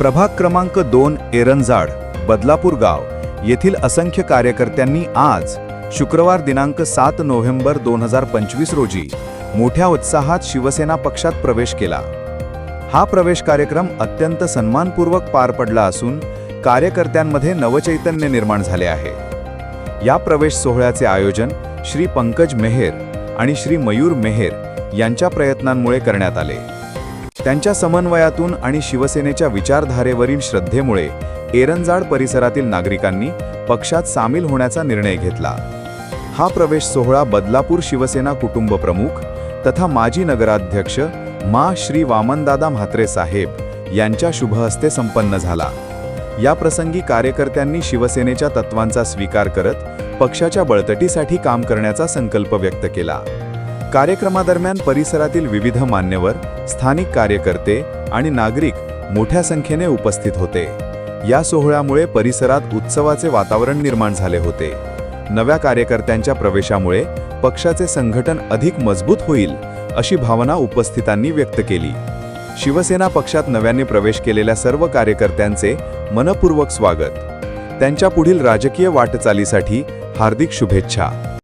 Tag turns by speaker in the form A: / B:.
A: प्रभाग क्रमांक दोन एरंजाड बदलापूर गाव येथील असंख्य कार्यकर्त्यांनी आज शुक्रवार दिनांक सात नोव्हेंबर दोन हजार पंचवीस रोजी मोठ्या उत्साहात शिवसेना पक्षात प्रवेश केला. हा प्रवेश कार्यक्रम अत्यंत सन्मानपूर्वक पार पडला असून कार्यकर्त्यांमध्ये नवचैतन्य निर्माण झाले आहे. या प्रवेश सोहळ्याचे आयोजन श्री पंकज मेहेर आणि श्री मयूर मेहेर यांच्या प्रयत्नांमुळे करण्यात आले. त्यांच्या समन्वयातून आणि शिवसेनेच्या विचारधारेवरील श्रद्धेमुळे एरंजाड परिसरातील नागरिकांनी पक्षात सामील होण्याचा निर्णय घेतला. हा प्रवेश सोहळा बदलापूर शिवसेना कुटुंब प्रमुख तथा माजी नगराध्यक्ष मा. श्री. वामनदादा म्हात्रे साहेब यांच्या शुभहस्ते संपन्न झाला. या प्रसंगी कार्यकर्त्यांनी शिवसेनेच्या तत्वांचा स्वीकार करत पक्षाच्या बळतटीसाठी काम करण्याचा संकल्प व्यक्त केला. कार्यक्रमादरम्यान परिसरातील विविध मान्यवर स्थानिक कार्यकर्ते आणि नागरिक मोठ्या संख्येने उपस्थित होते. या सोहळ्यामुळे परिसरात उत्सवाचे वातावरण निर्माण झाले होते. नव्या कार्यकर्त्यांच्या प्रवेशामुळे पक्षाचे संघटन अधिक मजबूत होईल अशी भावना उपस्थितांनी व्यक्त केली. शिवसेना पक्षात नव्याने प्रवेश केलेल्या सर्व कार्यकर्त्यांचे मनपूर्वक स्वागत. त्यांच्या पुढील राजकीय वाटचालीसाठी हार्दिक शुभेच्छा.